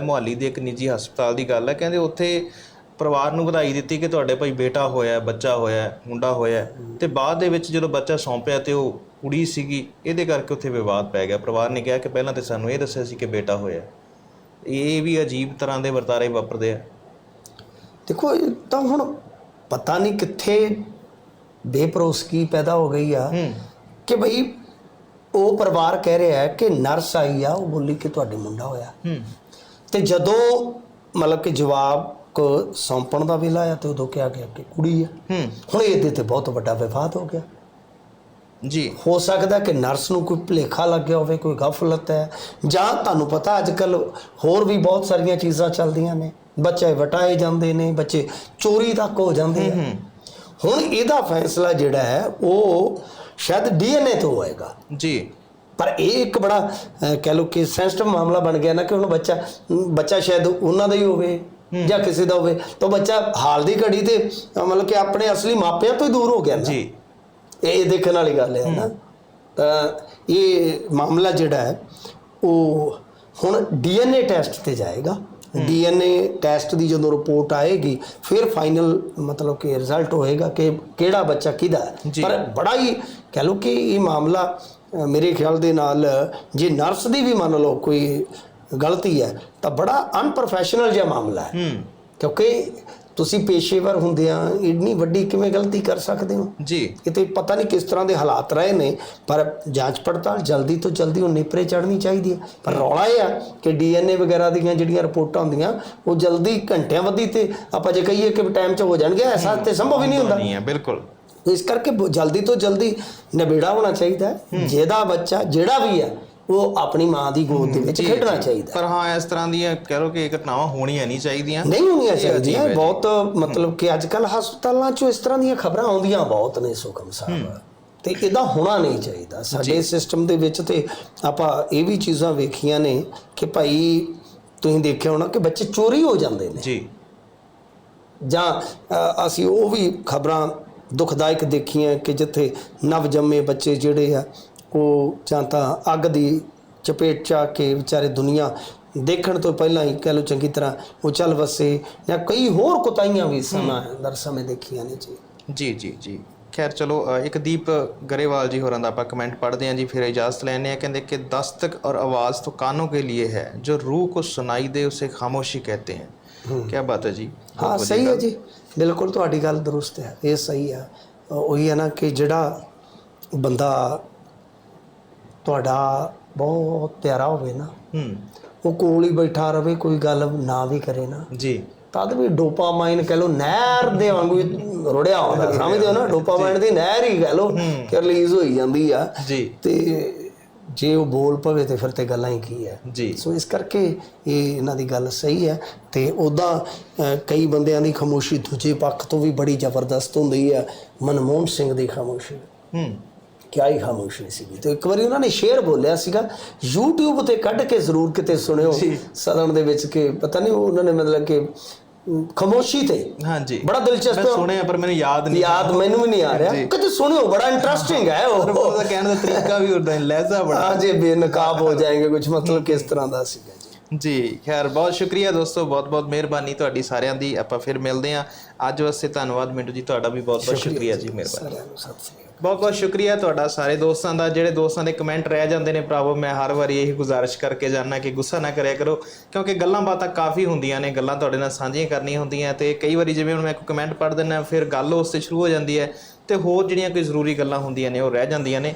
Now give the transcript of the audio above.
ਮੁਹਾਲੀ ਦੇ ਇੱਕ ਨਿੱਜੀ ਹਸਪਤਾਲ ਦੀ ਗੱਲ ਹੈ। ਕਹਿੰਦੇ ਉੱਥੇ ਪਰਿਵਾਰ ਨੂੰ ਵਧਾਈ ਦਿੱਤੀ ਕਿ ਤੁਹਾਡੇ ਭਾਈ ਬੇਟਾ ਹੋਇਆ ਬੱਚਾ ਹੋਇਆ ਮੁੰਡਾ ਹੋਇਆ ਤੇ ਬਾਅਦ ਦੇ ਵਿੱਚ ਜਦੋਂ ਬੱਚਾ ਸੌਂਪਿਆ ਤੇ ਉਹ ਕੁੜੀ ਸੀਗੀ ਇਹਦੇ ਕਰਕੇ ਉੱਥੇ ਵਿਵਾਦ ਪੈ ਗਿਆ। ਪਰਿਵਾਰ ਨੇ ਕਿਹਾ ਕਿ ਪਹਿਲਾਂ ਤੇ ਸਾਨੂੰ ਇਹ ਦੱਸਿਆ ਸੀ ਕਿ ਬੇਟਾ ਹੋਇਆ ਇਹ ਵੀ ਅਜੀਬ ਤਰ੍ਹਾਂ ਦੇ ਵਰਤਾਰੇ ਵਾਪਰਦੇ ਆ। ਦੇਖੋ ਤਾਂ ਹੁਣ ਪਤਾ ਨਹੀਂ ਕਿੱਥੇ ਬੇਪਰੋਸਗੀ ਪੈਦਾ ਹੋ ਗਈ ਆ। ਕਿ ਭਈ ਉਹ ਪਰਿਵਾਰ ਕਹਿ ਰਿਹਾ ਹੈ ਕਿ ਨਰਸ ਆਈ ਆ ਉਹ ਬੋਲੀ ਕਿ ਤੁਹਾਡੇ ਮੁੰਡਾ ਹੋਇਆ। ਤੇ ਜਦੋਂ ਮਤਲਬ ਕਿ ਜਵਾਬ ਕੋ ਸੌਂਪਣ ਦਾ ਵੇਲਾ ਆਇਆ ਤੇ ਉਦੋਂ ਕਿਹਾ ਗਿਆ ਕਿ ਕੁੜੀ ਆ। ਹੁਣ ਇਹਦੇ ਤੇ ਬਹੁਤ ਵੱਡਾ ਵਿਵਾਦ ਹੋ ਗਿਆ। ਜੀ। ਹੋ ਸਕਦਾ ਕਿ ਨਰਸ ਨੂੰ ਕੋਈ ਭੁਲੇਖਾ ਲੱਗਿਆ ਹੋਵੇ ਕੋਈ ਗਫਲਤ ਹੈ ਜਾਂ ਤੁਹਾਨੂੰ ਪਤਾ ਅੱਜ ਕੱਲ ਹੋਰ ਵੀ ਬਹੁਤ ਸਾਰੀਆਂ ਚੀਜ਼ਾਂ ਚੱਲਦੀਆਂ ਨੇ। ਬੱਚੇ ਵਟਾਏ ਜਾਂਦੇ ਨੇ ਬੱਚੇ ਚੋਰੀ ਤੱਕ ਹੋ ਜਾਂਦੇ ਆ। ਹੁਣ ਇਹਦਾ ਫੈਸਲਾ ਜਿਹੜਾ ਹੈ ਉਹ ਸ਼ਾਇਦ ਡੀਐਨਏ ਤੋਂ ਹੋਏਗਾ। ਜੀ। ਪਰ ਇਹ ਇੱਕ ਬੜਾ ਕਹਿ ਲਓ ਕਿ ਸੈਂਸਿਟਿਵ ਮਾਮਲਾ ਬਣ ਗਿਆ ਨਾ ਕਿ ਹੁਣ ਬੱਚਾ ਬੱਚਾ ਸ਼ਾਇਦ ਉਹਨਾਂ ਦਾ ਹੀ ਹੋਵੇ ਜਾਂ ਕਿਸੇ ਦਾ ਹੋਵੇ। ਤਾਂ ਬੱਚਾ ਹਾਲ ਦੀ ਘੜੀ ਤੇ ਮਤਲਬ ਕਿ ਆਪਣੇ ਅਸਲੀ ਮਾਪਿਆਂ ਤੋਂ ਹੀ ਦੂਰ ਹੋ ਗਿਆ ਨਾ। ਜੀ। ਇਹ ਦੇਖਣ ਵਾਲੀ ਗੱਲ ਹੈ ਨਾ। ਤਾਂ ਇਹ ਮਾਮਲਾ ਜਿਹੜਾ ਹੈ ਉਹ ਹੁਣ ਡੀਐਨਏ ਟੈਸਟ ਤੇ ਜਾਏਗਾ। ਡੀਐਨਏ ਟੈਸਟ ਦੀ ਜਦੋਂ ਰਿਪੋਰਟ ਆਏਗੀ ਫਿਰ ਫਾਈਨਲ ਮਤਲਬ ਕਿ ਰਿਜ਼ਲਟ ਹੋਏਗਾ ਕਿ ਕਿਹੜਾ ਬੱਚਾ ਕਿਹਦਾ। ਪਰ ਬੜਾ ਹੀ ਕਹ ਲਓ ਕਿ ਇਹ ਮਾਮਲਾ ਮੇਰੇ ਖਿਆਲ ਦੇ ਨਾਲ ਜੇ ਨਰਸ ਦੀ ਵੀ ਮੰਨ ਲਓ ਕੋਈ ਗਲਤੀ ਹੈ ਤਾਂ ਬੜਾ ਅਨਪ੍ਰੋਫੈਸ਼ਨਲ ਜਿਹਾ ਮਾਮਲਾ ਹੈ। ਕਿਉਂਕਿ ਤੁਸੀਂ ਪੇਸ਼ੇਵਰ ਹੁੰਦੇ ਆ ਇੰਨੀ ਵੱਡੀ ਕਿਵੇਂ ਗਲਤੀ ਕਰ ਸਕਦੇ ਹੋ? ਜੀ। ਕਿਤੇ ਪਤਾ ਨਹੀਂ ਕਿਸ ਤਰ੍ਹਾਂ ਦੇ ਹਾਲਾਤ ਰਹੇ ਨੇ ਪਰ ਜਾਂਚ ਪੜਤਾਲ ਜਲਦੀ ਤੋਂ ਜਲਦੀ ਉਹ ਨੇਪਰੇ ਚੜਨੀ ਚਾਹੀਦੀ ਹੈ। ਪਰ ਰੌਲਾ ਇਹ ਆ ਕਿ ਡੀਐਨਏ ਵਗੈਰਾ ਦੀਆਂ ਜਿਹੜੀਆਂ ਰਿਪੋਰਟਾਂ ਹੁੰਦੀਆਂ ਉਹ ਜਲਦੀ ਘੰਟਿਆਂ ਵੱਧੀ ਤੇ ਆਪਾਂ ਜੇ ਕਹੀਏ ਕਿ ਟਾਈਮ 'ਚ ਹੋ ਜਾਣਗੇ ਐਸਾ ਤੇ ਸੰਭਵ ਹੀ ਨਹੀਂ ਹੁੰਦਾ। ਨਹੀਂ ਹੈ ਬਿਲਕੁਲ। ਇਸ ਕਰਕੇ ਜਲਦੀ ਤੋਂ ਜਲਦੀ ਨਿਬੇੜਾ ਹੋਣਾ ਚਾਹੀਦਾ ਜਿਹਦਾ ਬੱਚਾ ਜਿਹੜਾ ਵੀ ਹੈ ਉਹ ਆਪਣੀ ਮਾਂ ਦੀ ਗੋਦ ਦੇ ਵਿੱਚ ਖੇਡਣਾ ਚਾਹੀਦਾ। ਪਰ ਹਾਂ ਇਸ ਤਰ੍ਹਾਂ ਦੀਆਂ ਕਹਿ ਲਓ ਕਿ ਘਟਨਾਵਾਂ ਹੋਣੀਆਂ ਨਹੀਂ ਚਾਹੀਦੀਆਂ। ਨਹੀਂ ਹੋਣੀਆਂ ਚਾਹੀਦੀਆਂ। ਬਹੁਤ ਮਤਲਬ ਕਿ ਅੱਜ ਕੱਲ ਹਸਪਤਾਲਾਂ 'ਚੋਂ ਇਸ ਤਰ੍ਹਾਂ ਦੀਆਂ ਖਬਰਾਂ ਆਉਂਦੀਆਂ ਬਹੁਤ ਨੇ ਸੁਖਮ ਸਾਹਿਬ। ਤੇ ਇਹਦਾ ਹੋਣਾ ਨਹੀਂ ਚਾਹੀਦਾ। ਸਾਡੇ ਸਿਸਟਮ ਦੇ ਵਿੱਚ ਤੇ ਆਪਾਂ ਇਹ ਵੀ ਚੀਜ਼ਾਂ ਵੇਖੀਆਂ ਨੇ ਕਿ ਭਾਈ ਤੁਸੀਂ ਦੇਖਿਆ ਹੋਣਾ ਕਿ ਬੱਚੇ ਚੋਰੀ ਹੋ ਜਾਂਦੇ ਨੇ। ਜੀ। ਜਾਂ ਅਸੀਂ ਉਹ ਵੀ ਖਬਰਾਂ ਦੁਖਦਾਇਕ ਦੇਖੀਆਂ ਕਿ ਜਿੱਥੇ ਨਵਜੰਮੇ ਬੱਚੇ ਜਿਹੜੇ ਆ ਉਹ ਜਾਂ ਤਾਂ ਅੱਗ ਦੀ ਚਪੇਟ ਚ ਆ ਕੇ ਵਿਚਾਰੇ ਦੁਨੀਆ ਦੇਖਣ ਤੋਂ ਪਹਿਲਾਂ ਹੀ ਕਹਿ ਲੋ ਚੰਗੀ ਤਰ੍ਹਾਂ ਉਹ ਚੱਲ ਵਸੇ ਜਾਂ ਕਈ ਹੋਰ ਕੁਤਾਈਆਂ ਵੀ ਸਮਾਂ ਅੰਦਰ ਸਮੇਂ ਦੇਖੀਆਂ ਨੇ ਜੀ। ਜੀ ਜੀ ਜੀ। ਖੈਰ ਚਲੋ ਇੱਕ ਦੀਪ ਗਰੇਵਾਲ ਜੀ ਹੋਰਾਂ ਦਾ ਆਪਾਂ ਕਮੈਂਟ ਪੜ੍ਹਦੇ ਹਾਂ ਜੀ ਫਿਰ ਇਜਾਜ਼ਤ ਲੈਣੇ ਆ ਕਹਿੰਦੇ ਕਿ ਦਸਤਕ ਔਰ ਆਵਾਜ਼ ਤੋਂ ਕਾਨੋਂ ਕੇ ਲਈ ਹੈ? ਜੋ ਰੂਹ ਕੋ ਸੁਣਾਈ ਦੇ ਉਸੇ ਖਾਮੋਸ਼ੀ ਕਹਤੇ ਹੈ। ਕੀ ਬਾਤ ਹੈ ਜੀ। ਹਾਂ ਸਹੀ ਹੈ ਜੀ। ਬਿਲਕੁਲ ਤੁਹਾਡੀ ਗੱਲ ਦਰੁਸਤ ਹੈ ਇਹ ਸਹੀ ਹੈ। ਉਹੀ ਹੈ ਨਾ ਕਿ ਜਿਹੜਾ ਬੰਦਾ ਤੁਹਾਡਾ ਬਹੁਤ ਪਿਆਰਾ ਹੋਵੇ ਨਾ ਉਹ ਕੋਲ ਹੀ ਬੈਠਾ ਰਹੇ ਕੋਈ ਗੱਲ ਨਾ ਵੀ ਕਰੇ ਨਾ। ਜੀ। ਤਦ ਵੀ ਡੋਪਾਮਾਈਨ ਕਹ ਲੋ ਨਹਿਰ ਦੇ ਵਾਂਗੂ ਰੋੜਿਆ ਹੁੰਦਾ। ਸਮਝਦੇ ਹੋ ਨਾ ਡੋਪਾਮਾਈਨ ਦੀ ਨਹਿਰ ਹੀ ਕਹ ਲੋ ਕਿ ਰਿਲੀਜ਼ ਹੋਈ ਜਾਂਦੀ ਆ। ਜੀ। ਤੇ ਜੇ ਉਹ ਬੋਲ ਪਵੇ ਤੇ ਫਿਰ ਤੇ ਗੱਲਾਂ ਹੀ ਕੀ ਹੈ। ਜੀ। ਸੋ ਇਸ ਕਰਕੇ ਇਹ ਇਹਨਾਂ ਦੀ ਗੱਲ ਸਹੀ ਹੈ ਤੇ ਉਦਾਂ ਕਈ ਬੰਦਿਆਂ ਦੀ ਖਾਮੋਸ਼ੀ ਦੂਜੇ ਪੱਖ ਤੋਂ ਵੀ ਬੜੀ ਜ਼ਬਰਦਸਤ ਹੁੰਦੀ ਹੈ। ਮਨਮੋਹਨ ਸਿੰਘ ਦੀ ਖਾਮੋਸ਼ੀ। ਹੂੰ। ਕਿਆ ਹੀ ਖਾਮੋਸ਼ੀ ਸੀਗੀ। ਤੇ ਇੱਕ ਵਾਰੀ ਉਹਨਾਂ ਨੇ ਸ਼ੇਰ ਬੋਲਿਆ ਸੀਗਾ YouTube ਤੇ ਕੱਢ ਕੇ ਜ਼ਰੂਰ ਕਿਤੇ ਸੁਣਿਓ ਸਦਨ ਦੇ ਵਿੱਚ ਕਿ ਪਤਾ ਨਹੀਂ ਉਹ ਉਹਨਾਂ ਨੇ ਮਤਲਬ ਕਿ ਖਾਮੋਸ਼ੀ ਤੇ। ਹਾਂ ਜੀ ਬੜਾ ਮੈਂ ਦਿਲਚਸਪ ਸੁਣਿਆ ਪਰ ਮੈਨੂੰ ਯਾਦ ਨਹੀਂ ਯਾਦ ਮੈਨੂੰ ਵੀ ਨਹੀਂ ਆ ਰਿਹਾ। ਕਿਤੇ ਸੁਣਿਓ ਬੜਾ ਇੰਟਰਸਟਿੰਗ ਹੈ ਉਹ। ਉਹਦਾ ਕਹਿਣ ਦਾ ਤਰੀਕਾ ਵੀ ਉਦਾਂ ਲਹਿਜ਼ਾ ਬੜਾ। ਹਾਂ ਜੇ ਬੇਨਕਾਬ ਹੋ ਜਾਏਗੇ ਕੁਝ ਮਤਲਬ ਕਿਸ ਤਰ੍ਹਾਂ ਦਾ ਸੀਗਾ ਜੀ। ਖੈਰ ਬਹੁਤ ਸ਼ੁਕਰੀਆ ਦੋਸਤੋ ਬਹੁਤ ਬਹੁਤ ਮਿਹਰਬਾਨੀ ਤੁਹਾਡੀ ਸਾਰਿਆਂ ਦੀ। ਆਪਾਂ ਫਿਰ ਮਿਲਦੇ ਹਾਂ। ਅੱਜ ਵਾਸਤੇ ਧੰਨਵਾਦ ਮਿੰਟੂ ਜੀ ਤੁਹਾਡਾ ਵੀ ਬਹੁਤ ਬਹੁਤ ਸ਼ੁਕਰੀਆ ਜੀ ਮਿਹਰਬਾਨੀ। ਸਤਿ ਸ੍ਰੀ ਅਕਾਲ। ਬਹੁਤ ਬਹੁਤ ਸ਼ੁਕਰੀਆ ਤੁਹਾਡਾ ਸਾਰੇ ਦੋਸਤਾਂ ਦਾ, ਜਿਹੜੇ ਦੋਸਤਾਂ ਦੇ ਕਮੈਂਟ ਰਹਿ ਜਾਂਦੇ ਨੇ ਭਰਾਵੋ, ਮੈਂ ਹਰ ਵਾਰੀ ਇਹੀ ਗੁਜ਼ਾਰਿਸ਼ ਕਰਕੇ ਜਾਣਾ ਕਿ ਗੁੱਸਾ ਨਾ ਕਰਿਆ ਕਰੋ, ਕਿਉਂਕਿ ਗੱਲਾਂ ਬਾਤਾਂ ਕਾਫੀ ਹੁੰਦੀਆਂ ਨੇ, ਗੱਲਾਂ ਤੁਹਾਡੇ ਨਾਲ ਸਾਂਝੀਆਂ ਕਰਨੀਆਂ ਹੁੰਦੀਆਂ ਤੇ ਕਈ ਵਾਰੀ ਜਿਵੇਂ ਹੁਣ ਮੈਂ ਕੋਈ ਕਮੈਂਟ ਪੜ੍ਹ ਦਿੰਦਾ, ਫਿਰ ਗੱਲ ਉਸ ਤੇ ਸ਼ੁਰੂ ਹੋ ਜਾਂਦੀ ਹੈ ਤੇ ਹੋਰ ਜਿਹੜੀਆਂ ਕੋਈ ਜ਼ਰੂਰੀ ਗੱਲਾਂ ਹੁੰਦੀਆਂ ਨੇ, ਉਹ ਰਹਿ ਜਾਂਦੀਆਂ ਨੇ।